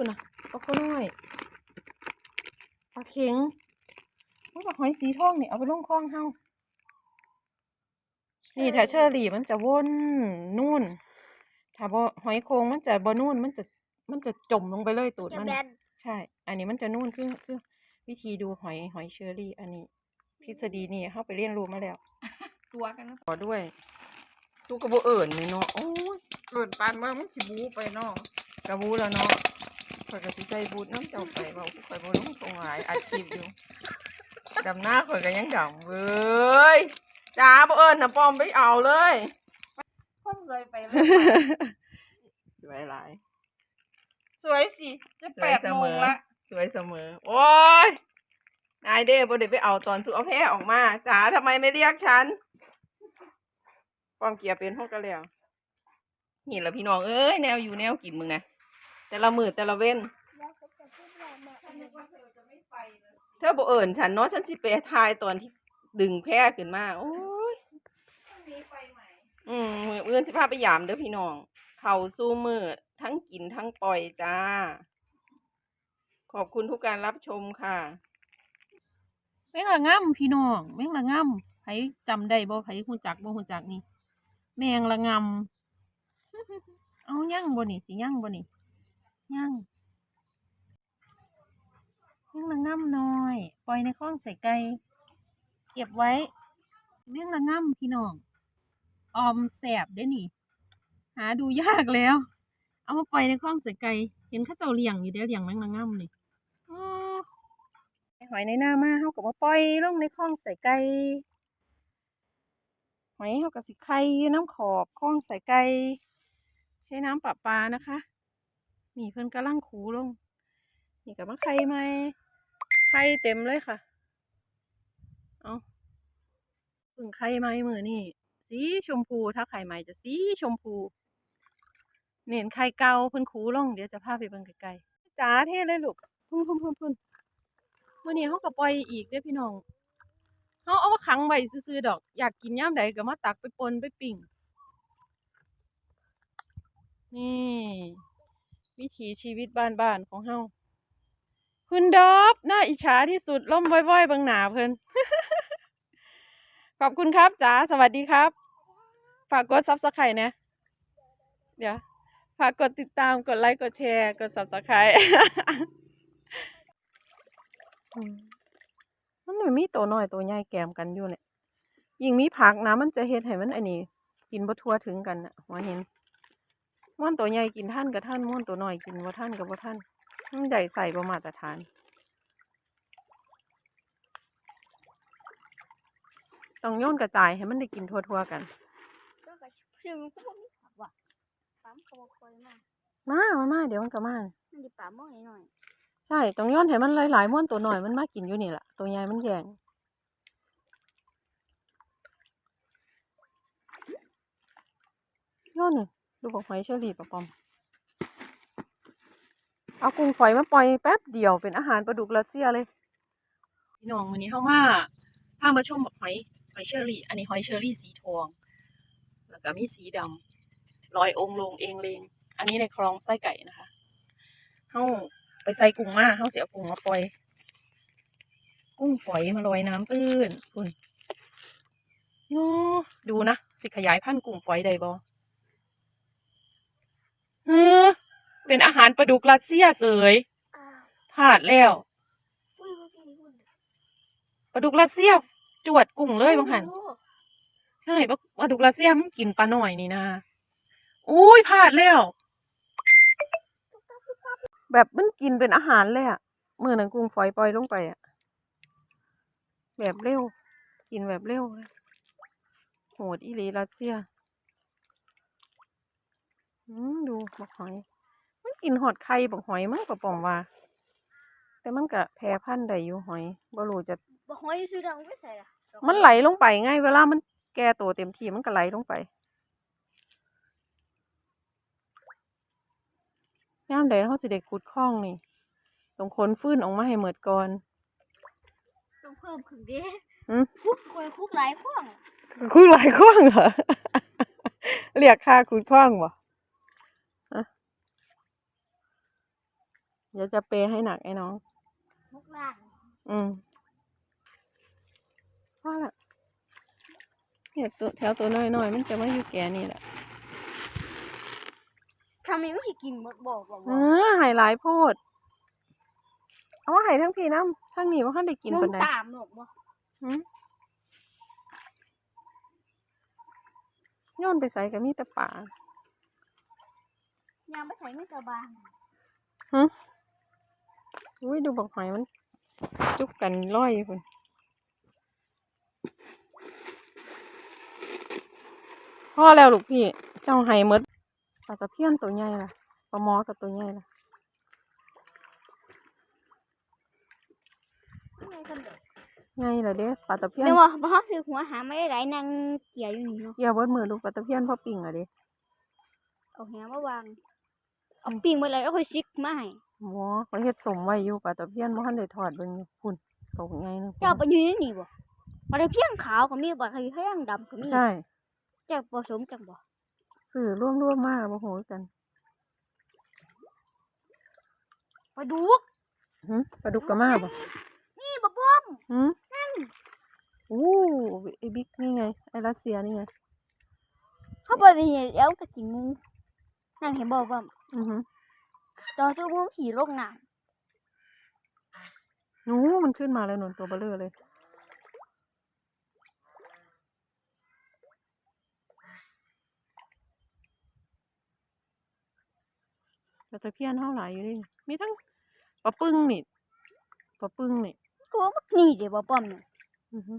คุณน่ะปลาโคน้อยปลาเข็งโอ้ยปลาหอยสีทองนี่เอาไปลงคลองเฮานี่ถ้าเชอรี่มันจะวนนู่น ถ้าบ่หอยโครงมันจะบ่นู่นมันจะมันจะจมลงไปเลยตูดอย่ามันแบน่ะนใช่ อันนี้มันจะนู่นคือคือวิธีดูหอยหอยเชอรี่ อันนี้ทฤษฎีนี่เข้าไปเรียนรู้มาแล้วตัวกันนะขอด้วยสู้กับโบเอิญเลยเนาะโอ้ยหล่นปานเมืองมันสิบูไปเนาะกระบูแล้วเนาะ ข่อยก็สิใส่บูทน้ำเจ้าไปเบาข่อยบ่ลงตรงหลายอัดคลิปอยู่ดำหน้าข่อยก็ยังดำเว้ยจ้าโบเอิญนะปอมไปเอาเลยคนเคยไปเลยสวยหลายสวยสิจะแปดโมงละสวยเสมอ โอ้ยนายเด้บ่ได้ไปเอาตอนสุดเอาแพ้ออกมาจ๋าทำไมไม่เรียกฉันปอมเกียร์เป็นพวกกันแล้วนี่แหละพี่น้องเอ้ยแนวอยู่แนวกินมึงนะ แต่ละมือแต่ละเว้นแล้วก็จะพูดว่ามาอันนี้เธอบ่เอิญฉันเนาะฉันสิไปทายตอนที่ดึงแพร่ขึ้นมา โอ้ยอืมมืออื่นสิพาไปยามเด้อพี่น้อง เขาสู้มือทั้งกินทั้งปล่อยจ้า ขอบคุณทุกการรับชมค่ะ แม่งละง่ำพี่น้อง แม่งละง่ำไผจำได้บ่ไผฮู้จักบ่ฮู้จักนี่ แมงละงำเอาย่างบ่นี่สิย่างบ่นี่ ย่างแม่งละง่ำน้อย ปล่อยในคลองใส่ไก่เก็บไว้แม่งละง่ำพี่น้องออมแสบได้อนี่ หาดูยากแล้ว เอามาปล่อยในคลองใส่ไก่เห็นข้าเจ้าเลี้ยงอยู่เด้อเลี้ยงแมงละง่ำนี่หอยในหน้ามาเฮาก็มาปล่อยลงในคลองใส่ไก่หอยเฮาก็สิไข่อยู่น้ำขอบคลองใส่ไก่ใช้น้ำประปลานะคะ นี่เพิ่นกำลังขูลง นี่ก็มาไข่ใหมไข่เต็มเลยค่ะ เอาเพิ่งไข่ใหมมือนี่สีชมพูถ้าไข่ใหม่จะสีชมพู เน้นไข่เก่าเพิ่นคูลง เดี๋ยวจะพาไปเบิ่งไกลๆจ๋าเท่เลยลูกพุ่นพุ่นพุ่นพุ่นมื้อนี้เฮาก็ปล่อยอีกเด้พี่น้องเฮาเอามาขังไว้ซื่อๆดอก อยากกินย่ามใดก็มาตักไปปนไปปิ้งนี่ วิถีชีวิตบ้านๆของเฮาคุณดอบน่าอิจฉาที่สุดล่มว้อยๆบิ่งหนาเพิ่นขอบคุณครับจ๋าสวัสดีครับ ฝากกดซับสไครต์นะ เดี๋ยว ฝากกดติดตามกดไลค์กดแชร์กดซับสไครต์มันม่มีตัวน้อยตัวใหญ่แกมกันอยู่เนี่ยยิ่งมีผักนะมันจะเฮ็ดให้มันอันนี้ กินบ่ทั่วถึงกันนะหัวเห็น ม่วนตัวใหญ่กินท่านกับท่านม่วนตัวน้อยกินบ่ท่านกับบ่ท่านมันใหญ่ใส่บ่มาตรฐาน ต้องโยนกระจายให้มันได้กินทั่วๆกันก็กระชื่อมันก็บ่มีผักว่ะปั๊มเขาบอกคอยมามามามาเดี๋ยวมันก็มามันดีป่ามองหน่อยใช่ต้องโยนให้มันหลายๆม้วนตัวหน่อยมันมากินอยู่นี่แหละตัวใหญ่มันแยงโยนนี่ ดูบอกหอยเชอรี่ปะปอม เอากุ้งฝอยมาปล่อยแป๊บเดียวเป็นอาหารปลาดุกรัสเซียเลย พี่น้องวันนี้เข้ามาพามาชมบอกหอยหอยเชอรี่ อันนี้หอยเชอรี่สีทอง แล้วก็มีสีดำลอยองลงเองเลงอันนี้ในคลองไส้ไก่นะคะเฮาไปใส่กุ้งมาเฮาเสียกุ้งมาปล่อย กุ้งฝอยมาลอยน้ำตื้นคุณโอ้ดูนะ สิขยายพันธุ์กุ้งฝอยได้บ่ เออเป็นอาหารปลาดุกรัสเซียเสยๆอ้าวพลาดแล้วอุ้ยอุ้ยอุ้ยอุ้ยปลาดุกรัสเซียจวดกุ้งเลยบางหันโอ้ใช่ปลาปลาดุกรัสเซียมันกินปลาหน่อยนี่นะอุ้ยพลาดแล้ว แบบมันกินเป็นอาหารเลยอะมือหนังกุ้งฝอยปล่อยลงไปอะแบบเร็ว กินแบบเร็วเลยโหดอีหลีรัสเซียอืม ดูบักหอย มันกินหอดไข่บักหอยมั้งกระป๋องว่า แต่มันก็แพร่พันธุ์ได้อยู่หอยบ่รู้จะบ่หอยซื้อดังไม่ใส่ละมันไหลลงไปไงเวลามันแก่ตัวเต็มที่มันก็ไหลลงไปยามใดเขาสิเด็กขุดคลองนี่ต้องขนฟื้นออกมาให้หมดก่อนต้องเพิ่มขึ้นเด้หืมคุกคอยคุกหลายข้องขุดหลายคลองเหรอ เรียกค่าขุดคลองบ่ฮะ เดี๋ยวจะเปย์ให้หนักไอ้น้องหกล้านอืมว่าละเนี่ยตัวแถวตัวน้อยๆมันจะมาอยู่แก่นี่แหละทำไมไม่สิกินหมดบอกบอกเออหายหลายโพด เอาว่าหายทั้งพี่น้ำทั้งนี้ว่าท่านได้กินน้ปันใดตามหนกบ่หืมโย้อนไปใส่กับมีแต่ป่ายังไม่ใส่ไม่สบาย อุ้ยดูบอกหอยมัน จุกกันร้อยอยู่คนพ่อแล้วลูกพี่ เจ้าไห้หมดปลาตะเพียนตัวใหญ่ล่ะปลาหมอกับตัวใหญ่ล่ะไงคนเดียวใหญ่เหรอเด้ปลาตะเพียนเดี๋ยวว่าบ่ซื้อหัวหาไม่ได้หลายนางเกี่ยอยู่นี่เนาะเกี่ยวเบิดมือลูกปลาตะเพียนพ่อปิ่งเหรอเด้เอาแหมาวางเอาปิ้งไว้แล้วแล้วค่อยซิกมาให้ หมอเขาเฮ็ดสมไว้อยู่ปลาตะเพียนบ่ทันได้ทอดเบิ่งอยู่พุ่นตกใหญ่นึงเจ้าไปอยู่ในนี่บ่บ่ได้เพียงขาวก็มีบ่ได้เพียงดำก็มีใช่เจ้าผสมจังบ่สื่อร่วมร่วมๆมากบ่โหกันไปดูกหึปลาดุกกะมาบ่นี่บ่ป้อมหึอู้ไอ้บิ๊กนี่ไงไอ้รัสเซียนี่ไงเขาไปเป็นแล้วก็สิงูนั่นเห็นบ่ว่าอือฮึ ตอนตัวงูขี่ลงน้ำหนูมันขึ้นมาแล้วหนุนตัวเบลเลอเลย แต่ตะเพียนเท่าไหร่อยู่ดิมีทั้งปลาปึ้งนี่ปลาปึ้งนี่ก็ว่านี่เดี๋ยวบ่ป้อมเนี่ยอือฮึ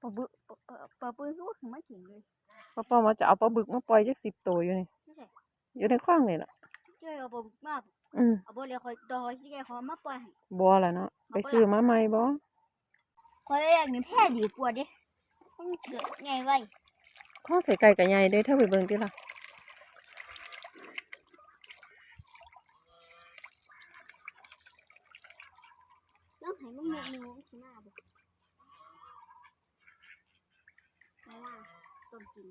ปะบึปะปะปะปืนก็ว่าถึงมาถึงเลยปลาปอมว่าจะเอาปลาบึกมาปล่อยจักสิบตัวอยู่นี่ไม่ใช่อยู่ในคลองนี่แหละ เจ้าเอาปะบึกมากอืมเอาบ่เดี๋ยวคอยดอยที่แกขอมาปล่อยให้บัวแหละเนาะไปซื้อมาใหม่บ่คอยแรกนี่แพ้ดีกว่าเด้ต้องเกิดไงไว้ข้องใส่ไก่กับใหญ่เด้อเท่าไปเบิ่งติล่ะน้องให้มันเมียนูสิมาบ่มาล่าต้มกิน